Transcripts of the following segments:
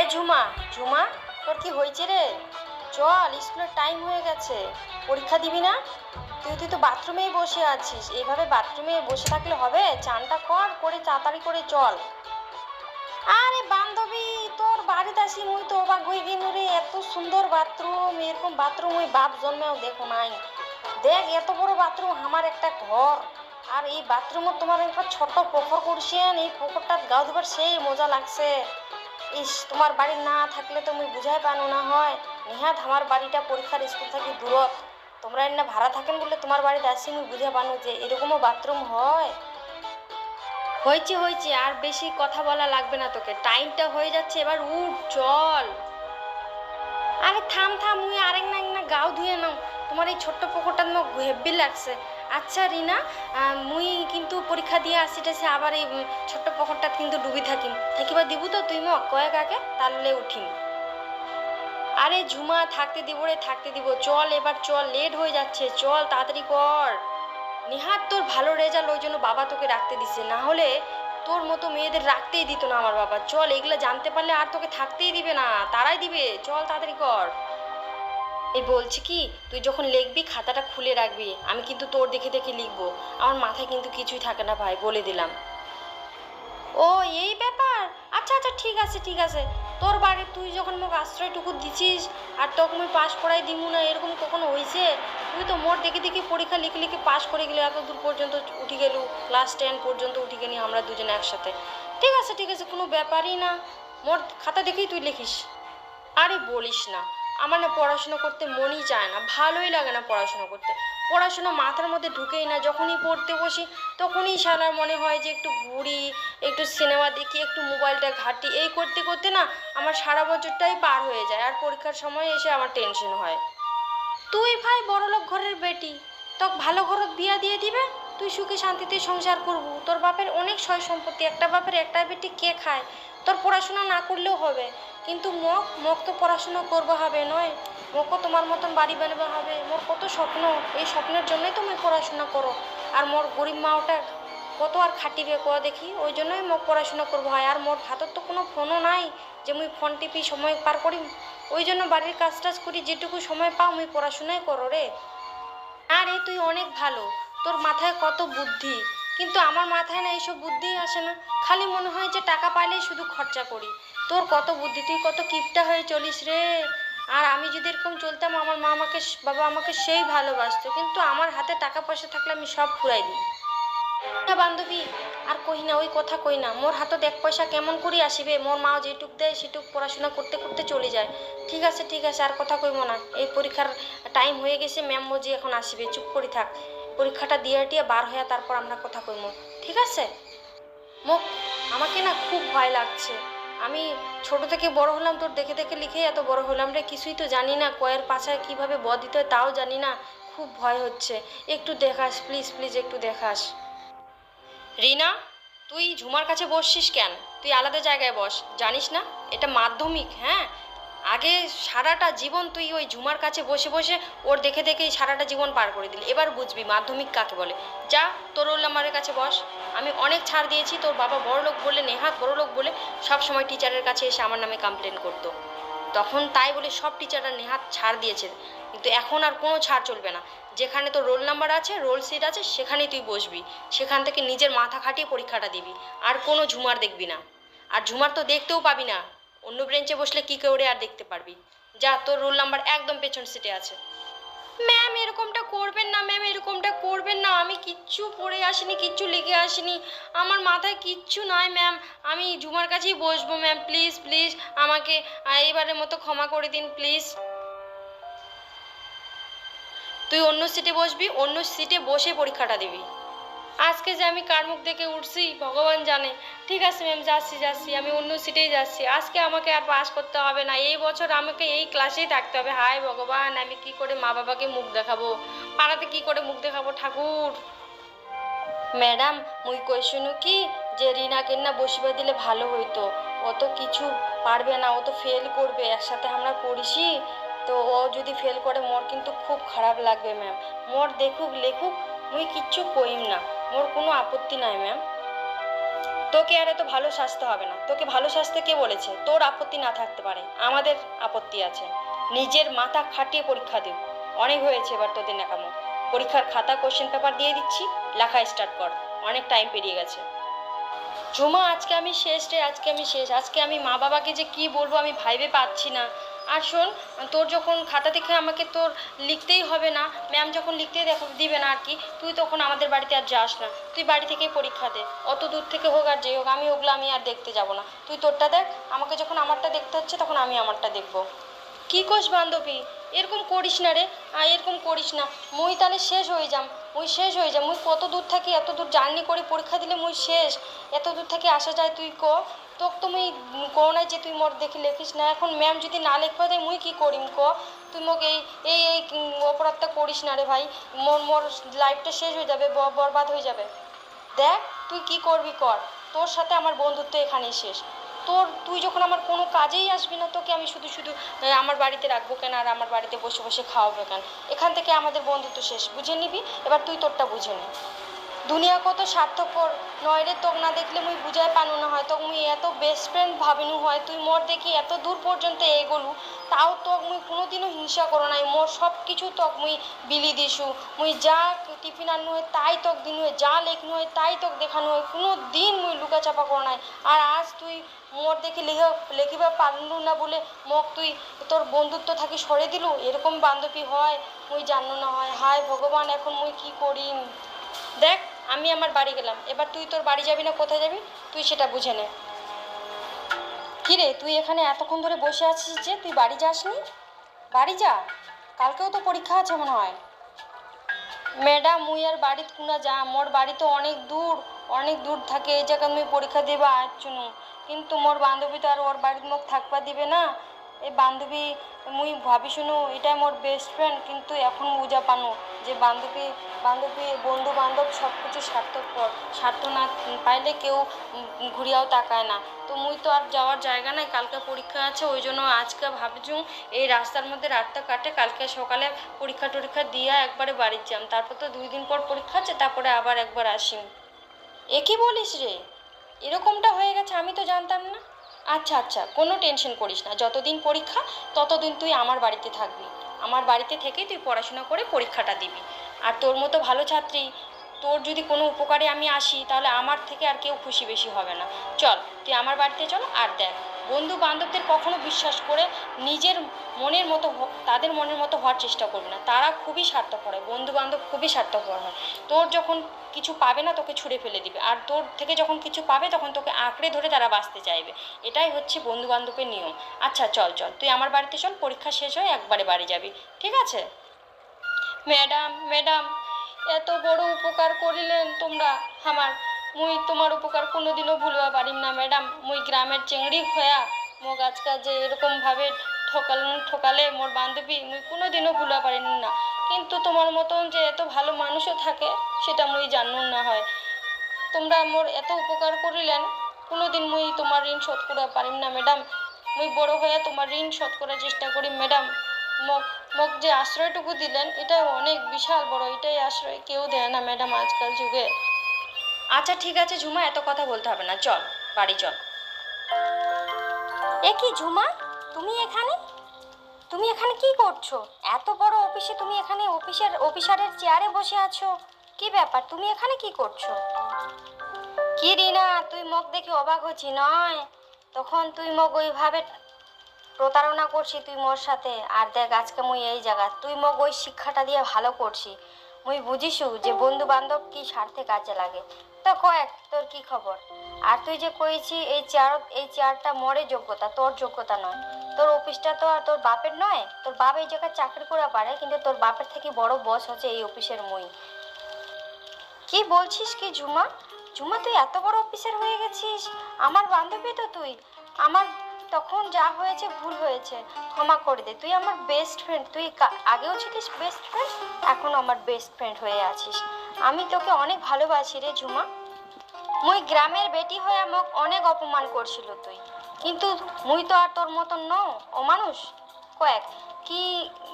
এ ঝুমা ঝুমা, তোর কি হয়েছে রে? চল, স্কুলের টাইম হয়ে গেছে। পরীক্ষা দিবি না? তুই তুই তো বাথরুমেই বসে আছিস। এইভাবে বাথরুমে বসে থাকলে হবে? চানটা কর, করে তাড়াতাড়ি করে চল। আরে বান্ধবী, তোর বাড়িতে আসি মুই তো অবাক হয়ে গেল রে। এত সুন্দর বাথরুম এরকম বাথরুম ওই বাপ জন্মেও দেখো নাই। দেখ, এত বড় বাথরুম আমার একটা ঘর। আর এই বাথরুমও তোমার একটা ছোট পুকুর করছেন, এই পুকুরটা গাও দিবার সেই মজা লাগছে। ইস, তোমার বাড়ি না থাকলে তো মুই বুঝাই পানো না, হয়। নিহাত আমার বাড়িটা পরীক্ষার স্কুল থেকে দূরত। তোমরা এনে ভাড়া থাকেন বলে তোমার বাড়িতে আসি, মুই বুঝে পানো যে এরকমও বাথরুম হয়। হয়েছে হয়েছে, আর বেশি কথা বলা লাগবে না তোকে। টাইমটা হয়ে যাচ্ছে, এবার উঠ, চল। আরে থাম থাম, মুই আরেক না না গাও ধুয়ে নাও। তোমার এই ছোট্ট পুকুরটা মোক হেব্বি লাগছে। আচ্ছা রিনা মুই কিন্তু পরীক্ষা দিয়ে আসিতেছে, আবার এই ছোট্ট পুকুরটা কিন্তু ডুবি থাকিম। থাকিবা দিব তো তুই মোক কয়েক আগে তাহলে উঠিম। আরে ঝুমা, থাকতে দিব রে, থাকতে দিব। চল, এবার চল লেট হয়ে যাচ্ছে, চল, তাড়াতাড়ি কর। নিহাত তোর ভালো রেজাল্ট ওই জন্য বাবা তোকে রাখতে দিছে, না হলে তোর মতো মেয়েদের রাখতেই দিত না আমার বাবা। চল, এগুলো জানতে পারলে আর তোকে থাকতেই দিবে না, তারাই দিবে। চল, তাড়াতাড়ি কর। এই বলছি কি, তুই যখন লিখবি, খাতাটা খুলে রাখবি। আমি কিন্তু তোর দেখে দেখে লিখব। আমার মাথায় কিন্তু কিছুই থাকে না ভাই, বলে দিলাম। ও, এই ব্যাপার? আচ্ছা আচ্ছা ঠিক আছে ঠিক আছে। তোর বাড়ি, তুই যখন মোক আশ্রয়টুকু দিছিস, আর তখন মুই পাস করাই দিমু না, এরকম কখনো হয়েছে তুই তো মোর দেখে দেখে পরীক্ষা লিখে লিখে পাশ করে গেলে, এত দূর পর্যন্ত উঠে গেলু, ক্লাস টেন পর্যন্ত উঠে গেলি আমরা দুজনে একসাথে। ঠিক আছে ঠিক আছে, কোনো ব্যাপারই না। মোর খাতা দেখেই তুই লিখিস। আরে বলিস না। আমার না পড়াশোনা করতে মনই চায় না, ভালোই লাগে না পড়াশোনা করতে। পড়াশোনা মাথার মধ্যে ঢুকেই না, যখনই পড়তে বসি তখনই সারার মনে হয় যে একটু ঘুরি, একটু সিনেমা দেখি, একটু মোবাইলটা ঘাঁটি, এই করতে করতে না আমার সারা বছরটাই পার হয়ে যায় আর পরীক্ষার সময় এসে আমার টেনশন হয়। তুই ভাই বড়লোক ঘরের বেটি, তোক ভালো ঘরত বিয়া দিয়ে দিবে? তুই সুখে শান্তিতে সংসার করবু, তোর বাপের অনেক সয় সম্পত্তি, একটা বাপের একটা বেটি কে খায়? তোর পড়াশোনা না করলেও হবে। কিন্তু মোক মোক তো পড়াশোনা করব হবে, নয়? মোকও তোমার মতন বাড়ি বানাবে হবে। মোর কত স্বপ্ন, এই স্বপ্নের জন্যই তুমি পড়াশোনা করো। আর মোর গরিব মা ওটা কত আর খাটিবে ক দেখি? ওই জন্যই মোক পড়াশোনা করব হয়। আর মোর হাতত তো কোনো ফোনও নাই যে মুই ফোন টিপি সময় পার করি ওই জন্য বাড়ির কাজ টাজ করি, যেটুকু সময় পাও মুই পড়াশোনাই করো রে। আরে, তুই অনেক ভালো। তোর মাথায় কত বুদ্ধি। কিন্তু আমার মাথায় না এইসব বুদ্ধি আসে না। খালি মনে হয় যে টাকা পাইলেই শুধু খরচা করি। তোর কত বুদ্ধি, তুই কত কিপটা হয়ে চলিস রে? আর আমি যদি এরকম চলতাম, আমার মা আমাকে বাবা আমাকে সেই ভালোবাসতো। কিন্তু আমার হাতে টাকা পয়সা থাকলে আমি সব ফুরাই দিই। না বান্ধবী? আর কই না, ওই কথা কই না। মোর হাতত এক পয়সা কেমন করি আসিবে? মোর মাও যেটুক দেয়, সেটুক পড়াশোনা করতে করতে চলে যায়। ঠিক আছে ঠিক আছে, আর কথা কইব না। এই পরীক্ষার টাইম হয়ে গেছে, ম্যাম মজি এখন আসিবে। চুপ করে থাক। পরীক্ষাটা দিয়ে টিয়ে বার হয়ে তারপর আমরা কথা কইব ঠিক আছে? মোক আমাকে না খুব ভয় লাগছে। আমি ছোট থেকে বড় হলাম, তোর দেখে দেখে লিখে এত বড় হলাম রে, কিছুই তো জানি না, কয়ের পাছায় কীভাবে ব দিতে হয় তাও জানি না, খুব ভয় হচ্ছে। একটু দেখাস প্লিজ প্লিজ একটু দেখাস। রিনা, তুই ঝুমার কাছে বসছিস কেন? তুই আলাদা জায়গায় বস, জানিস না? এটা মাধ্যমিক হ্যাঁ? আগে সারাটা জীবন তুই ওই ঝুমার কাছে বসে বসে ওর দেখে দেখেই সারাটা জীবন পার করে দিলি। এবার বুঝবি মাধ্যমিক কাকে বলে। যা, তোর নাম্বারের কাছে বস। আমি অনেক ছাড় দিয়েছি, তোর বাবা বড় লোক বলে নেহাত বড় লোক বলে সব সময় টিচারের কাছে এসে আমার নামে কমপ্লেন করতো। তখন তাই বলে সব টিচাররা নেহাত ছাড় দিয়েছে। কিন্তু এখন আর কোনো ছাড় চলবে না। যেখানে তোর রোল নাম্বার আছে রোল সিট আছে, সেখানেই তুই বসবি। সেখান থেকে নিজের মাথা খাটিয়ে পরীক্ষাটা দিবি। আর কোনো ঝুমার দেখবি না। আর ঝুমার তো দেখতেও পাবি না। অন্য ব্রেঞ্চে বসলে কী করে আর দেখতে পারবি? যা, তোর রোল নাম্বার একদম পেছন সিটে আছে। ম্যাম এরকমটা করবেন না ম্যাম এরকমটা করবেন না। আমি কিচ্ছু পড়ে আসিনি, কিচ্ছু লিখে আসিনি। আমার মাথায় কিচ্ছু নয় ম্যাম আমি ঝুমার কাছেই বসবো ম্যাম প্লিজ প্লিজ আমাকে এইবারের মতো ক্ষমা করে দিন প্লিজ তুই অন্য সিটে বসবি, অন্য সিটে বসে পরীক্ষাটা দিবি। আজকে যে আমি কার মুখ দেখে উঠছি, ভগবান জানে। ঠিক আছে ম্যাম যাচ্ছি যাচ্ছি, আমি অন্য সিটেই যাচ্ছি। আজকে আমাকে আর পাস করতে হবে না। এই বছর আমাকে এই ক্লাসেই থাকতে হবে। হায় ভগবান, আমি কি করে মা বাবাকে মুখ দেখাবো? পাড়াতে কি করে মুখ দেখাবো ঠাকুর? ম্যাডাম, মুই কইশুনু কি? যে রিনাকে না বসিবা দিলে ভালো হইতো। অত কিছু পারবে না, ও তো ফেল করবে। একসাথে আমরা পড়িছি তো ও যদি ফেল করে, মোর কিন্তু খুব খারাপ লাগবে ম্যাম মোর দেখুক, লেখুক মুই কিচ্ছু কইম না। মোর কোনো আপত্তি নাই, ম্যাম। তোকে আর এত ভালো সাজতে হবে না। তোকে ভালো সাজতে কে বলেছে? তোর আপত্তি না থাকতে পারে। আমাদের আপত্তি আছে। নিজের মাথা খাটিয়ে পরীক্ষা দিও। অনেক হয়েছে এবার তোদের নাকামো পরীক্ষার খাতা কোশ্চেন পেপার দিয়ে দিচ্ছি। লেখা স্টার্ট কর। অনেক টাইম পেরিয়ে গেছে। ঝুমা, আজকে আমি শেষ রে, আজকে আমি শেষ। আজকে আমি মা বাবাকে যে কি বলব আমি ভাইবে পাচ্ছি না। আর শোন, তোর যখন খাতা দেখে আমাকে তোর লিখতেই হবে না ম্যাম যখন লিখতে দেখো, দিবে না আর কি, তুই তখন আমাদের বাড়িতে আর যাস না। তুই বাড়ি থেকেই পরীক্ষা দে, অত দূর থেকে হোক আর যেই হোক, আমি ওগুলো আমি আর দেখতে যাব না। তুই তোরটা দেখ, আমাকে যখন আমারটা দেখতে হচ্ছে, তখন আমি আমারটা দেখব। কি কোষ বান্ধবী? এরকম করিস না রে এরকম করিস না। মুই তাহলে শেষ হয়ে যাম, মুই শেষ হয়ে যাম। মুই কত দূর থাকি, এত দূর জার্নি করে পরীক্ষা দিলে মুই শেষ। এত দূর থেকে আসা যায় তুই ক? তো মুই কো নাই যে তুই মোর দেখি লেখিস না। এখন ম্যাম যদি না লিখবা দেয় মুই কি করিম ক? তুই মোক এই এই এই অপরাধটা করিস না রে ভাই। মোর মোর লাইফটা শেষ হয়ে যাবে বরবাদ হয়ে যাবে। দেখ, তুই কি করবি কর। তোর সাথে আমার বন্ধুত্ব এখানেই শেষ। তোর, তুই যখন আমার কোনো কাজেই আসবি না, তোকে আমি শুধু শুধু আমার বাড়িতে রাখব কেন? আর আমার বাড়িতে বসে বসে খাওয়াবো কেন? এখান থেকে আমাদের বন্ধুত্ব শেষ। বুঝে নিবি? এবার তুই তোরটা বুঝে নি। দুনিয়া কত স্বার্থপর। নয় রে তোক না দেখলে মুই বুঝাই পানু না হয়, তোক মুই এত বেস্ট ফ্রেন্ড ভাবিনু হয়, তুই মোর দেখি এত দূর পর্যন্ত এগোলু, তাও তোক মুই কোনোদিনও হিংসা করো নাই, মোর সব কিছু তোক মুই বিলি দিছু মুই যা টিফিন আনু হয়, তাই তোক দিনু হয়, যা লেখনু হয়, তাই তোক দেখানো হয় কোনো দিন মুই লুকাচাপা করো নাই। আর আজ তুই মোর দেখি লিখে লেখিবা পারলু না বলে মোক তুই তোর বন্ধুত্ব থাকি সরে দিলু? এরকম বান্ধবী হয়, মুই জানো না হয়। হায় ভগবান, এখন মুই কি করিম? দেখ আমি আমার বাড়ি গেলাম। এবার তুই তোর বাড়ি যাবি না, কোথায় যাবি? তুই সেটা বুঝে নে। কিরে, তুই এখানে এতক্ষণ ধরে বসে আছিস যে তুই বাড়ি যাসনি? বাড়ি যা। কালকেও তো পরীক্ষা আছে মনে হয়। ম্যাডাম, মুই আর বাড়িত কুনা যা। মোর বাড়ি তো অনেক দূর। অনেক দূর থাকে। এই জায়গায় মুই পরীক্ষা দিবা আইছুনু কিন্তু মোর বান্ধবী তো আর ওর বাড়িত মোক থাকবা দিবে না। এই বান্ধবী, মুই ভাবি শুনু এটাই মোর বেস্ট ফ্রেন্ড কিন্তু এখন বুঝা পানু যে বান্ধবী বান্ধবী বন্ধু বান্ধব সব কিছু স্বার্থপর। স্বার্থ না পাইলে কেউ ঘুরিয়াও তাকায় না। তো মুই তো আর যাওয়ার জায়গা নাই, কালকে পরীক্ষা আছে ওই জন্য আজকে ভাবছু এই রাস্তার মধ্যে রাতটা কাটে, কালকে সকালে পরীক্ষা টরীক্ষা দিয়া একবারে বাড়ির যাম। তারপর তো দুই দিন পর পরীক্ষা আছে, তারপরে আবার একবার আসিম। এ কি বলিস রে? এরকমটা হয়ে গেছে, আমি তো জানতাম না। আচ্ছা আচ্ছা কোনো টেনশন করিস না। যতদিন পরীক্ষা, ততদিন তুই আমার বাড়িতে থাকবি। আমার বাড়িতে থেকেই তুই পড়াশোনা করে পরীক্ষাটা দিবি। আর তোর মতো ভালো ছাত্রী, তোর যদি কোনো উপকারে আমি আসি, তাহলে আমার থেকে আর কেউ খুশি বেশি হবে না। চল, তুই আমার বাড়িতে চল আর দেখ। বন্ধু বান্ধবদের কখনো বিশ্বাস করে নিজের মনের মতো তাদের মনের মতো হওয়ার চেষ্টা করবি না। তারা খুবই স্বার্থপর হয় বন্ধু বান্ধব খুবই স্বার্থপর হয়। তোর যখন কিছু পাবে না, তোকে ছুঁড়ে ফেলে দিবে। আর তোর থেকে যখন কিছু পাবে, তখন তোকে আঁকড়ে ধরে তারা বাঁচতে চাইবে। এটাই হচ্ছে বন্ধু বান্ধবের নিয়ম। আচ্ছা চল চল। তুই আমার বাড়িতে চল, পরীক্ষা শেষ হয়ে একবারে বাড়ি যাবি। ঠিক আছে? ম্যাডাম ম্যাডাম, এত বড় উপকার করিলেন তোমরা আমার মুই তোমার উপকার কোনোদিনও ভুলবা পারিম না, ম্যাডাম। মুই গ্রামের চেংড়ি হয়া মোক আজকাল যে এরকমভাবে ঠকাল ঠকালে মোর বান্ধবী, মুই কোনোদিনও ভুলবা পারিম না। কিন্তু তোমার মতন যে এত ভালো মানুষও থাকে, সেটা মুই জানুন না হয়। তোমরা মোর এত উপকার করিলেন, কোনোদিন মুই তোমার ঋণ শোধ করা পারিম না, ম্যাডাম। মুই বড় হয়ে তোমার ঋণ শোধ করার চেষ্টা করি, ম্যাডাম। মোক মোক যে আশ্রয়টুকু দিলেন, এটা অনেক বিশাল বড়, এটাই আশ্রয় কেউ দেয় না, ম্যাডাম, আজকাল যুগে। আচ্ছা ঠিক আছে ঝুমা এত কথা বলতে হবে না। চল বাড়ি চল। এ কি ঝুমা? তুমি এখানে? তুমি এখানে কি করছ? এত বড় অফিসে তুমি এখানে অফিসের অফিসারের চেয়ারে বসে আছো। কি ব্যাপার? তুমি এখানে কি করছ? কি রিনা তুই মুখ দেখে অবাক হচ্ছি নয়। তখন তুই মোক ওইভাবে প্রতারণা করছি তুই মোর সাথে। আর দেখ আজকে মুই এই জায়গা। তুই মোক ওই শিক্ষাটা দিয়ে ভালো করছি। মুই বুঝিসু যে বন্ধু বান্ধব কি স্বার্থে কাজে লাগে। তো কয়েক তোর কি খবর? আর তুই যে কইছি এই চেয়ার এই চেয়ারটা মরে যোগ্যতা, তোর যোগ্যতা নয়। তোর অফিসটা তো আর তোর বাপের নয়, তোর বাপ এই জায়গায় চাকরি করা পারে, কিন্তু তোর বাপের থেকে বড় বস হচ্ছে এই অফিসের মুই। কি বলছিস কি ঝুমা? ঝুমা, তুই এত বড় অফিসার হয়ে গেছিস? আমার বান্ধবী তো তুই। আমার তখন যা হয়েছে ভুল হয়েছে, ক্ষমা করে দে। তুই আমার বেস্ট ফ্রেন্ড তুই আগেও ছিলিস বেস্ট ফ্রেন্ড এখন আমার বেস্ট ফ্রেন্ড হয়ে আছিস। আমি তোকে অনেক ভালোবাসি রে ঝুমা। মুই গ্রামের বেটি হয়ে মোক অনেক অপমান করছিল তুই। কিন্তু মুই তো আর তোর মতন ন ও মানুষ। কয়েক, কি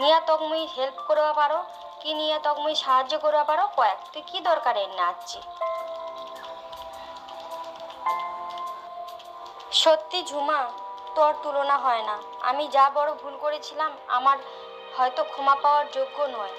নিয়ে তক মুই হেল্প করবা পারো? কি নিয়ে তক মুই সাহায্য করবা পারো? কয়েক, তুই কি দরকার এর নাচছি সত্যি ঝুমা, তোর তুলনা হয় না। আমি যা বড় ভুল করেছিলাম, আমার হয়তো ক্ষমা পাওয়ার যোগ্য নয়।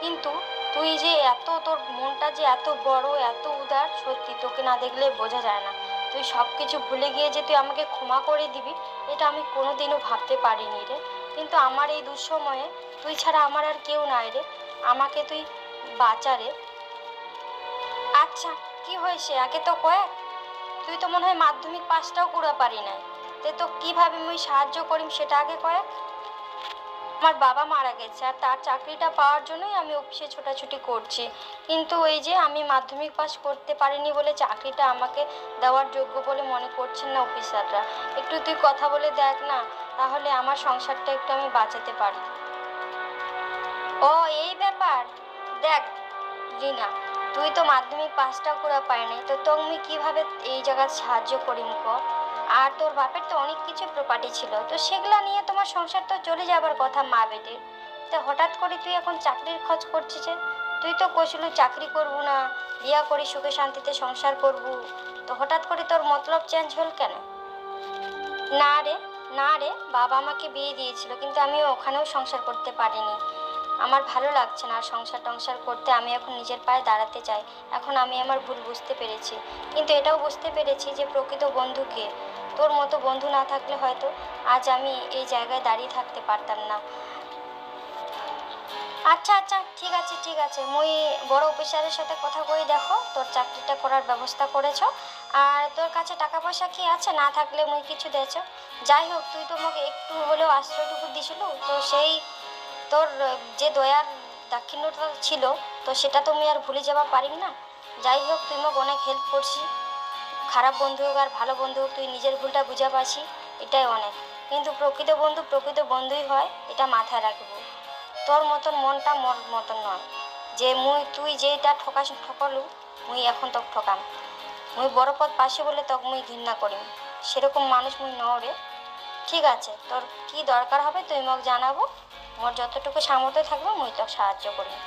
কিন্তু তুই যে এত, তোর মনটা যে এত বড়, এত উদার, সত্যি তোকে না দেখলে বোঝা যায় না। তুই সব কিছু ভুলে গিয়ে যে তুই আমাকে ক্ষমা করে দিবি, এটা আমি কোনোদিনও ভাবতে পারিনি রে। কিন্তু আমার এই দুঃসময়ে তুই ছাড়া আমার আর কেউ নাই রে। আমাকে তুই বাঁচা রে। আচ্ছা কি হয়েছে? আগে তো কয়েক তুই তো মনে হয় মাধ্যমিক পাসটাও করে পারি নাই। তে তো কীভাবে মুই সাহায্য করিম সেটা আগে কয়েক আমার বাবা মারা গেছে আর তার চাকরিটা পাওয়ার জন্যই আমি অফিসে ছোটাছুটি করছি। কিন্তু এই যে আমি মাধ্যমিক পাস করতে পারিনি বলে চাকরিটা আমাকে দেওয়ার যোগ্য বলে মনে করছেন না অফিসাররা। একটু তুই কথা বলে দেখ না, তাহলে আমার সংসারটা একটু আমি বাঁচাতে পারি। ও, এই ব্যাপার? দেখ, রিনা, তুই তো মাধ্যমিক পাসটাও করে পাই নাই তো তোর মুই কীভাবে এই জায়গায় সাহায্য করিম ক? আর তোর বাপের তো অনেক কিছু প্রপার্টি ছিল, তো সেগুলো নিয়ে তোমার সংসার তো চলে যাবার কথা মা বেটির তো হঠাৎ করে তুই এখন চাকরির খোঁজ করছিস তুই তো কইছিলু চাকরি করব না, বিয়া করি সুখে শান্তিতে সংসার করব, তো হঠাৎ করে তোর মতলব চেঞ্জ হল কেন? না রে না রে, বাবা আমাকে বিয়ে দিয়েছিল, কিন্তু আমি ওখানেও সংসার করতে পারিনি। আমার ভালো লাগছে না আর সংসার টংসার করতে, আমি এখন নিজের পায়ে দাঁড়াতে চাই। এখন আমি আমার ভুল বুঝতে পেরেছি। কিন্তু এটাও বুঝতে পেরেছি যে প্রকৃত বন্ধুকে তোর মতো বন্ধু না থাকলে হয়তো আজ আমি এই জায়গায় দাঁড়িয়ে থাকতে পারতাম না। আচ্ছা আচ্ছা ঠিক আছে ঠিক আছে। মুই বড় অফিসারের সাথে কথা কই দেখো, তোর চাকরিটা করার ব্যবস্থা করেছ। আর তোর কাছে টাকা পয়সা কি আছে? না থাকলে মুই কিছু দেছো। যাই হোক, তুই তো আমাকে একটু হলেও আশ্রয়টুকু দিছিল। তো সেই তোর যে দয়ার দাক্ষিণ্যটা ছিল, তো সেটা তো আমি আর ভুলে যাওয়া পারি না। যাই হোক, তুই মোক অনেক হেল্প করছি খারাপ বন্ধু হোক আর ভালো বন্ধু হোক, তুই নিজের ভুলটা বুঝা পাচ্ছি এটাই অনেক। কিন্তু প্রকৃত বন্ধু প্রকৃত বন্ধুই হয়, এটা মাথায় রাখব। তোর মতন মনটা মোর মতন নয়। যে মুই, তুই যেটা ঠকাস, ঠকালু, মুই এখন তোকে ঠকাম। মুই বড় পথ পাশে বলে তোকে মুই ঘৃণা করিম সেরকম মানুষ মুই নও রে। ঠিক আছে, তোর কি দরকার হবে তুই মোক জানাব। মোর যতটুকু সামর্থ্য থাকবে মুই তোকে সাহায্য করিম